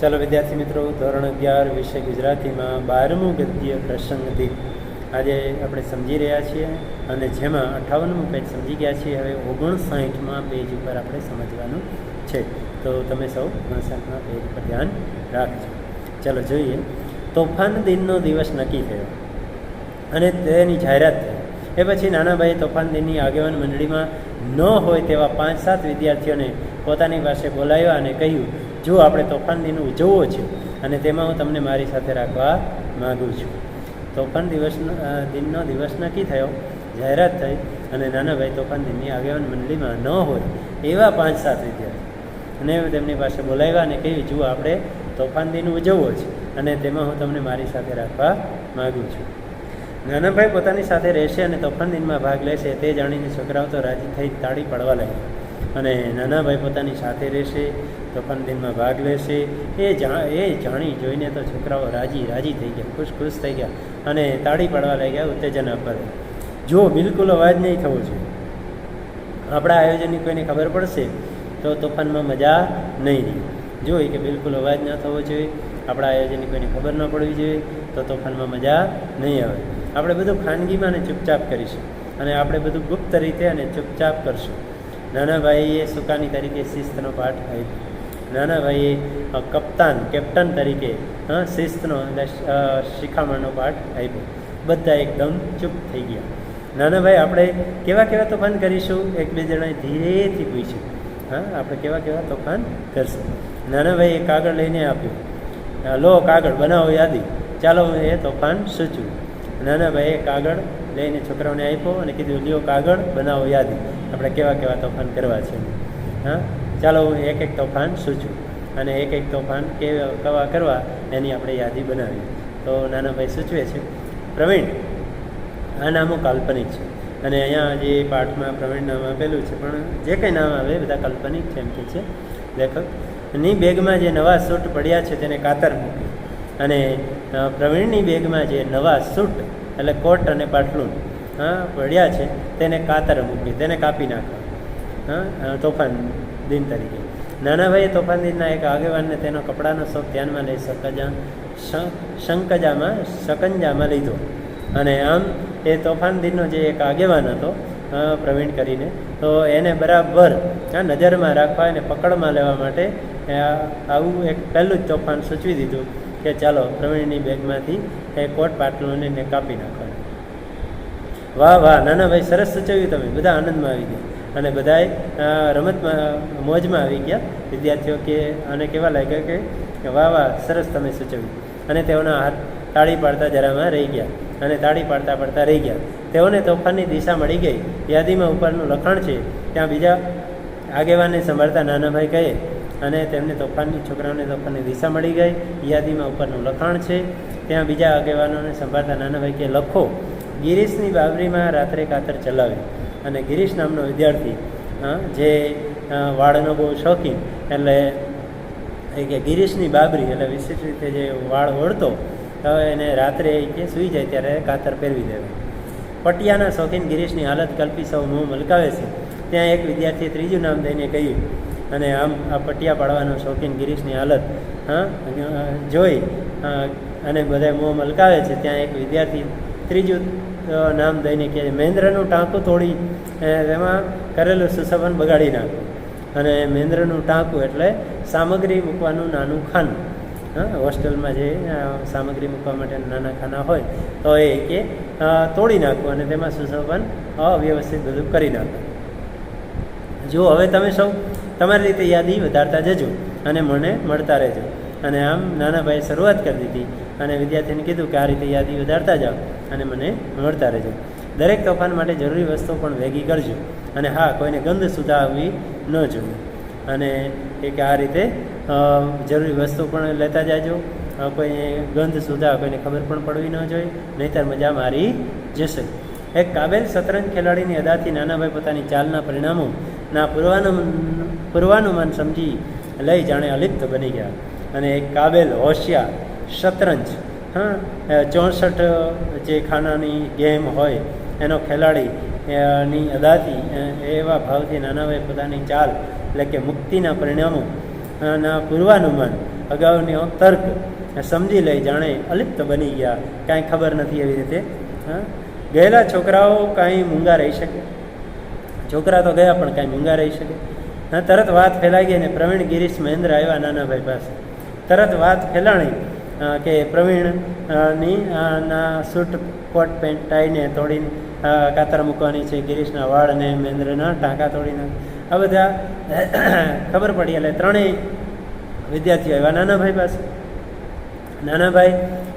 ચાલો વિદ્યાર્થી મિત્રો, ધોરણ અગિયાર વિષય ગુજરાતીમાં બારમું ગદ્ય પ્રસંગથી આજે આપણે સમજી રહ્યા છીએ અને જેમાં અઠાવનમું પેજ સમજી ગયા છીએ, હવે ઓગણસાઠમાં પેજ ઉપર આપણે સમજવાનું છે. તો તમે સૌ ઓગણસાઠમાં પેજ પર ધ્યાન રાખજો. ચાલો જોઈએ. તોફાન દિનનો દિવસ નક્કી થયો અને તેની જાહેરાત થઈ. એ પછી નાનાભાઈ તોફાન દિનની આગેવાન મંડળીમાં ન હોય તેવા પાંચ સાત વિદ્યાર્થીઓને પોતાની પાસે બોલાવ્યા અને કહ્યું જો આપણે તોફાન દિન ઉજવવો છે અને તેમાં હું તમને મારી સાથે રાખવા માગું છું. તોફાન દિવસનો દિનનો દિવસ નક્કી થયો, જાહેરાત થઈ અને નાનાભાઈ તોફાન દિનની આગેવાન મંડળીમાં ન હોય એવા પાંચ સાત વિદ્યાર્થી અને તેમની પાસે બોલાવ્યા અને કહ્યું, જુઓ, આપણે તોફાન દિન ઉજવવો છે અને તેમાં હું તમને મારી સાથે રાખવા માગું છું. નાનાભાઈ પોતાની સાથે રહેશે અને તોફાન દિનમાં ભાગ લેશે તે જાણીને છોકરાઓ તો રાજી થઈ તાળી પાડવા લાગ્યા. અને નાનાભાઈ પોતાની સાથે રહેશે દિનમાં ભાગ લેશે. એ જા, એ જાણી જોઈને તો છોકરાઓ રાજી રાજી થઈ ગયા, ખુશ ખુશ થઈ ગયા અને તાળી પાડવા લાગ્યા ઉત્તેજન લાગ્યા જો બિલકુલ અવાજ નહીં થવો જોઈએ. આપણા આયોજનની કોઈને ખબર પડશે તો તોફાનમાં મજા નહીં રહે. જોઈ કે બિલકુલ અવાજ ન થવો જોઈએ, આપણા આયોજનની કોઈને ખબર ન પડવી જોઈએ, તો તોફાનમાં મજા નહીં આવે. આપણે બધું ખાનગીમાં અને ચૂપચાપ કરીશું અને આપણે બધું ગુપ્ત રીતે અને ચૂપચાપ કરશું. નાનાભાઈએ સુકાની તરીકે શિસ્તનો પાઠ આપ્યો. નાનાભાઈએ કપ્તાન, કેપ્ટન તરીકે હા શિસ્તનો અને શિખામણનો પાઠ આપ્યો. બધા એકદમ ચૂપ થઈ ગયા. નાનાભાઈ આપણે કેવા કેવા તોફાન કરીશું? એકબીજાને ધીરેથી પૂછ્યું. હા, આપણે કેવા કેવા તોફાન કરશું? નાનાભાઈએ કાગળ લઈને આપ્યું. લો કાગળ, બનાવો યાદી. ચાલો એ તોફાન સૂચવું. નાનાભાઈએ કાગળ લઈને છોકરાઓને આપ્યો અને કીધું, લ્યો કાગળ, બનાવો યાદી. આપણે કેવા કેવા તોફાન કરવા છે? હા? ચાલો હું એક એક તોફાન સૂચું અને એક એક તોફાન કેવા કેવા કરવા એની આપણે યાદી બનાવી તો નાનાભાઈ સૂચવે છે, પ્રવીણ, આ નામો કાલ્પનિક છે. અને અહીંયા જે પાઠમાં પ્રવીણ નામ આપેલું છે, પણ જે કંઈ નામ આવે બધા કાલ્પનિક છે એમ કે છે લેખક. ની બેગમાં જે નવા સૂટ પડ્યા છે તેને કાતર મૂકી. અને પ્રવીણની બેગમાં જે નવા સૂટ, એટલે કોટ અને પાટલું હા પડ્યા છે તેને કાતર મૂકી, તેને કાપી નાખવા. હા તોફાન દિન તરીકે. નાનાભાઈએ તોફાન દિનના એક આગેવાનને તેનો કપડાનો શોખ ધ્યાનમાં લઈ શકજા શંકજામાં, શકંજામાં લીધો. અને આમ એ તોફાન દિનનો જે એક આગેવાન હતો પ્રવીણ કરીને, તો એને બરાબર, આ નજરમાં રાખવા એને પકડમાં લેવા માટે આવું એક પહેલું જ તોફાન સૂચવી દીધું કે ચાલો પ્રવીણની બેગમાંથી એ કોટ પાટલોને કાપી નાખવાનું. વાહ વાહ નાના ભાઈ સરસ સૂચવ્યું તમે, બધા આનંદમાં આવી ગયા. અને બધાએ રમતમાં મોજમાં આવી ગયા. વિદ્યાર્થીઓ કે, અને કેવા લાગ્યા કે વાહ વાહ, સરસ તમે સૂચવ્યું. અને તેઓના હાથ તાળી પાડતા જરામાં રહી ગયા. અને તાળી પાડતા પાડતા રહી ગયા. તેઓને તોફાનની દિશા મળી ગઈ. યાદીમાં ઉપરનું લખાણ છે, ત્યાં બીજા આગેવાનને સંભાળતા નાનાભાઈ કહે, અને તેમને તોફાનની, છોકરાઓને તોફાનની દિશા મળી ગઈ. યાદીમાં ઉપરનું લખાણ છે, ત્યાં બીજા આગેવાનોને સંભાળતા નાનાભાઈ કે, લખો, ગિરીશની બાબરીમાં રાત્રે કાતર ચલાવી. અને ગિરીશ નામનો વિદ્યાર્થી જે વાળનો બહુ શોખીન, એટલે એ કે ગિરીશની બાબરી, એટલે વિશેષ રીતે જે વાળ વળતો, તો એને રાત્રે કે સૂઈ જાય ત્યારે કાતર પહેરવી દેવાય પટિયાના શોખીન ગિરીશની હાલત કલ્પી સૌ મોં મલકાવે છે. ત્યાં એક વિદ્યાર્થીએ ત્રીજું નામ દઈને કહ્યું, અને આમ આ પટિયા પાડવાનો શોખીન ગિરીશની હાલત, હા જોઈ અને બધા મોં મલકાવે છે. ત્યાં એક વિદ્યાર્થી ત્રીજું નામ દઈને કે મહેન્દ્રનું ટાંકું તોડી એમાં કરેલું સુશોભન બગાડી નાખો. અને મહેન્દ્રનું ટાંકું એટલે સામગ્રી મૂકવાનું નાનું ખાનું. હા, હોસ્ટેલમાં જે સામગ્રી મૂકવા માટે નાના ખાના હોય, તો એ કે તોડી નાખવું અને તેમાં સુશોભન અવ્યવસ્થિત બધું કરી નાખું. જો હવે તમે સૌ, તમારી રીતે યાદી વધારતા જજો અને મને મળતા રહેજો. અને આમ નાનાભાઈએ શરૂઆત કરી દીધી. અને વિદ્યાર્થીને કીધું કે આ રીતે યાદી વધારતા જાઓ અને મને મળતા રહેજો. દરેક તોફાન માટે જરૂરી વસ્તુઓ પણ ભેગી કરજો અને હા, કોઈને ગંધ સુધા આવવી ન જોઈએ. અને એક આ રીતે જરૂરી વસ્તુ પણ લેતા જાજો. કોઈ ગંધ સુધા, કોઈને ખબર પણ પડવી ન જોઈએ, નહીંતર મજા મારી જશે. એક કાબેલ શતરંજ ખેલાડીની અદાથી નાનાભાઈ પોતાની ચાલના પરિણામોના પૂર્વાનુમાન પૂર્વાનુમાન સમજી લઈ જાણે અલિપ્ત બની ગયા. અને એક કાબેલ હોશિયાર શતરંજ. હા ચોસઠ જે ખાનાની ગેમ હોય, એનો ખેલાડી ની અદાથી એવા ભાવથી નાનાભાઈ પોતાની ચાલ, એટલે કે મુક્તિના પરિણામો ના પૂર્વાનુમાન, અગાઉનો તર્ક સમજી લઈ જાણે અલિપ્ત બની ગયા. કાંઈ ખબર નથી એવી રીતે. હા, ગયેલા છોકરાઓ કાંઈ મૂંગા રહી શકે? છોકરા તો ગયા પણ કાંઈ મૂંગા રહી શકે? હા, તરત વાત ફેલાઈ ગઈ અને પ્રવીણ ગિરીશ મહેન્દ્ર આવ્યા નાનાભાઈ પાસે. તરત વાત ફેલાણી. કે પ્રવીણ અ, ની સૂટ કોટ પેન્ટ ટાઈને તોડીને કાતર મૂકવાની છે ગિરીશના વાળને મહેન્દ્રના ટાંકા તોડીને. આ બધા ખબર પડી એટલે ત્રણેય વિદ્યાર્થીઓ આવ્યા. નાનાભાઈ પાસે. નાનાભાઈ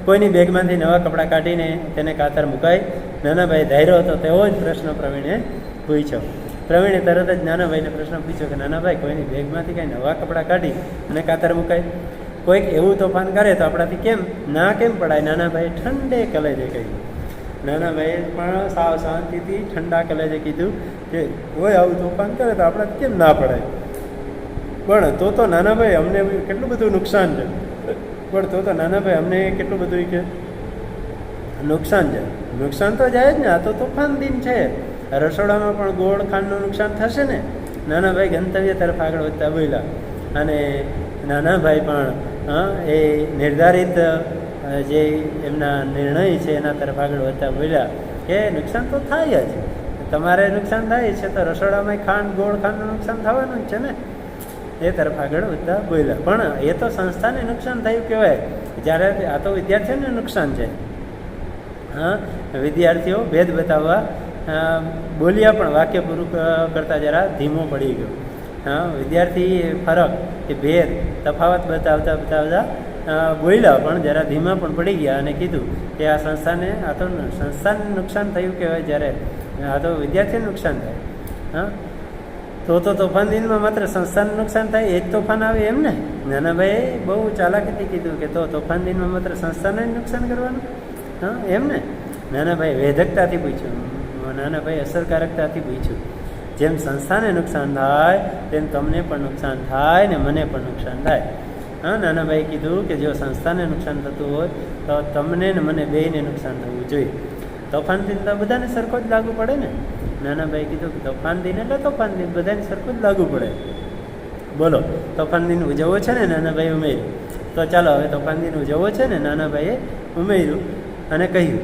કોઈની બેગમાંથી નવા કપડાં કાઢીને તેને કાતર મુકાય નાનાભાઈ ધાર્યો હતો તેવો જ પ્રશ્ન પ્રવીણે પૂછ્યો. પ્રવીણે તરત જ નાનાભાઈને પ્રશ્ન પૂછ્યો કે નાનાભાઈ કોઈની બેગમાંથી કાંઈ નવા કપડાં કાઢી અને કાતર મુકાય કોઈક એવું તોફાન કરે તો આપણાથી કેમ? ના કેમ પડાય? નાનાભાઈ ઠંડે કલેજે કહ્યું. નાનાભાઈએ પણ સાવ શાંતિથી ઠંડા કલેજે કીધું કે કોઈ આવું તોફાન કરે તો આપણાથી કેમ ના પડાય? પણ તો તો નાનાભાઈ અમને કેટલું બધું નુકસાન છે. પણ તો તો નાનાભાઈ અમને કેટલું બધું કે નુકસાન છે. નુકસાન તો જાય જ ને, આ તો તોફાન દિન છે. રસોડામાં પણ ગોળ ખાંડનું નુકસાન થશે ને? નાનાભાઈ ગંતવ્ય તરફ આગળ વધતા બોલ્યા. અને નાનાભાઈ પણ હા એ નિર્ધારિત જે એમના નિર્ણય છે એના તરફ આગળ વધતા બોલ્યા કે નુકસાન તો થાય જ. તમારે નુકસાન થાય છે તો રસોડામાં ખાંડ, ગોળ ખાંડનું નુકસાન થવાનું જ છે ને. એ તરફ આગળ વધતા બોલ્યા. પણ એ તો સંસ્થાને નુકસાન થયું કહેવાય. જ્યારે આ તો વિદ્યાર્થીઓને નુકસાન છે. હા, વિદ્યાર્થીઓ ભેદ બતાવવા બોલ્યા પણ વાક્ય પૂરું કરતાં જરા ધીમો પડી ગયો. હા, વિદ્યાર્થી ફરક કે ભેદ, તફાવત બતાવતા બતાવતા બોલ્યા પણ જરા ધીમા પણ પડી ગયા અને કીધું કે આ સંસ્થાને, આ તો સંસ્થાને નુકસાન થયું કહેવાય જ્યારે, આ તો વિદ્યાર્થીને નુકસાન થાય. હા? તો તો તોફાન દિનમાં માત્ર સંસ્થાને નુકસાન થાય, એ જ તોફાન આવે એમ ને? નાનાભાઈએ બહુ ચાલાકીથી કીધું કે તો તોફાન દિનમાં માત્ર સંસ્થાને નુકસાન કરવાનું? હા, એમ ને? નાનાભાઈ વેધકતાથી પૂછ્યું. નાનાભાઈ અસરકારકતાથી પૂછ્યું. જેમ સંસ્થાને નુકસાન થાય, તેમ તમને પણ નુકસાન થાય ને મને પણ નુકસાન થાય. હા નાનાભાઈ કીધું કે જો સંસ્થાને નુકસાન થતું હોય, તો તમને ને મને બેયને નુકસાન થવું જોઈએ. તોફાન દિન તો બધાને સરખો જ લાગુ પડે ને? નાનાભાઈ કીધું કે તોફાન દિન એટલે તોફાન દિન, બધાને સરખું જ લાગુ પડે. બોલો, તોફાન દિન ઉજવવો છે ને નાનાભાઈ ઉમેર્યું? તો ચાલો હવે તોફાન દિન ઉજવવો છે ને નાનાભાઈએ ઉમેર્યું અને કહ્યું,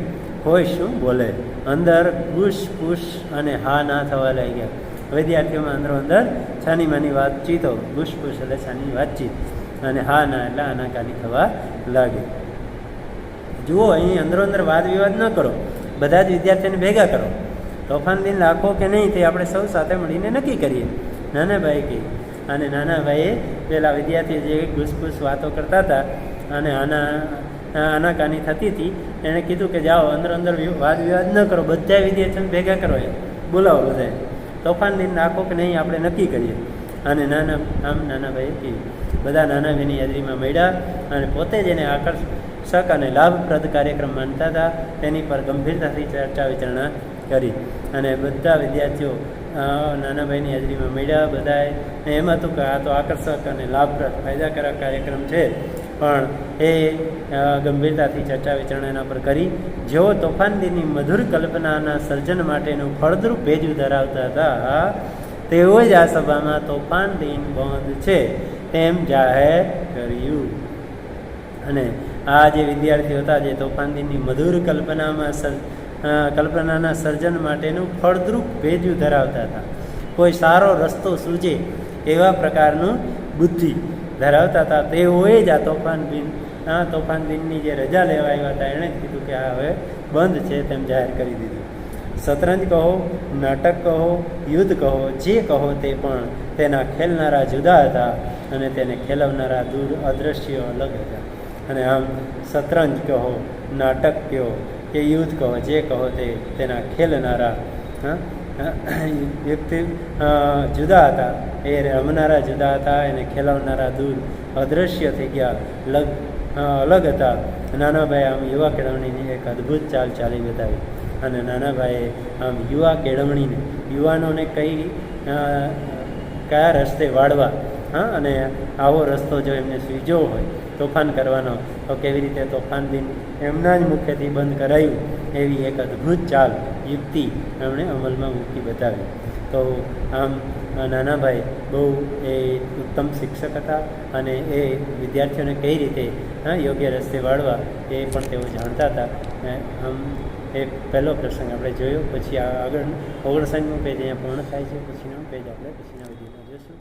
હોય શું બોલે? અંદર ગુશ પુશ અને હા ના થવા લાગ્યા. વિદ્યાર્થીઓમાં અંદરો અંદર છાની માની વાતચીતો, ગુશ પુશ એટલે છાની વાતચીત અને હા ના એટલે આનાકાની થવા લાગે. જુઓ, અહીં અંદરો અંદર વાદ વિવાદ ન કરો. બધા જ વિદ્યાર્થીઓને ભેગા કરો. તોફાન દિન રાખો કે નહીં તે આપણે સૌ સાથે મળીને નક્કી કરીએ. નાના ભાઈ કે અને નાના ભાઈએ પેલા વિદ્યાર્થીઓ જે ઘૂસપૂસ વાતો કરતા હતા અને આના, આનાકાની થતી હતી એણે કીધું કે જાઓ, અંદર અંદર વાદ વિવાદ ન કરો, બધા વિદ્યાર્થીઓને ભેગા કરો એમ. બોલાવો બધાએ તોફાન દિન નાખો કે નહીં, આપણે નક્કી કરીએ. અને નાના, આમ નાનાભાઈએ કીધું. બધા નાના ભાઈની હાજરીમાં મળ્યા અને પોતે જ એને આકર્ષક અને લાભપ્રદ કાર્યક્રમ માનતા હતા. તેની પર ગંભીરતાથી ચર્ચા વિચારણા કરી. અને બધા વિદ્યાર્થીઓ નાના નાનાભાઈની હાજરીમાં મળ્યા બધાએ એમ હતું કે, આ તો આકર્ષક અને લાભપ્રદ, ફાયદાકારક કાર્યક્રમ છે. પણ એ ગંભીરતાથી ચર્ચા વિચારણા એના પર કરી. જેઓ તોફાનદીની મધુર કલ્પનાના સર્જન માટેનું ફળદ્રુપ ભેજું ધરાવતા હતા, તેઓ જ આ સભામાં તોફાન દિન બંધ છે તેમ જાહેર કર્યું. અને આ જે વિદ્યાર્થીઓ હતા જે તોફાન દિનની મધુર કલ્પનામાં સર કલ્પનાના સર્જન માટેનું ફળદ્રુપ ભેજું ધરાવતા હતા. કોઈ સારો રસ્તો સૂજે એવા પ્રકારનું બુદ્ધિ ધરાવતા હતા. તેઓએ જ આ તોફાન દિન, આ તોફાન દિનની જે રજા લેવા આવ્યા હતા, એણે જ કીધું કે આ હવે બંધ છે તેમ જાહેર કરી દીધું. શતરંજ કહો, નાટક કહો, યુદ્ધ કહો, જે કહો તે પણ તેના ખેલનારા જુદા હતા અને તેને ખેલવનારા દૂર અદૃશ્ય અલગ હતા. અને આમ શતરંજ કહો, નાટક કહો કે યુદ્ધ કહો, જે કહો તે તેના ખેલનારા, હા વ્યક્તિ જુદા હતા. એ રમનારા જુદા હતા, એને ખેલાવનારા દૂર અદૃશ્ય થઈ ગયા. લગ અલગ હતા. નાનાભાઈ આમ યુવા કેળવણીની એક અદ્ભુત ચાલ ચાલી બતાવી. અને નાનાભાઈએ આમ યુવા કેળવણીને, યુવાનોને કઈ કયા રસ્તે વાળવા, હા, અને આવો રસ્તો જો એમને સૂઝ્યો હોય, તોફાન કરવાનો, તો કેવી રીતે તોફાન દિન એમના જ મુખેથી બંધ કરાયું, એવી એક અદ્ભુત ચાલ. યુક્તિ એમણે અમલમાં મૂકી બતાવી. તો આમ નાનાભાઈ બહુ એ ઉત્તમ શિક્ષક હતા અને એ વિદ્યાર્થીઓને કઈ રીતે યોગ્ય રસ્તે વાળવા એ પણ તેઓ જાણતા હતા. આમ, એ પહેલો પ્રસંગ આપણે જોયો, પછી આગળ ઓગણસાઠનું પેજ અહીંયા પૂર્ણ થાય છે, પછીનો પેજ આપણે પછીના વિડીયોમાં જોઈશું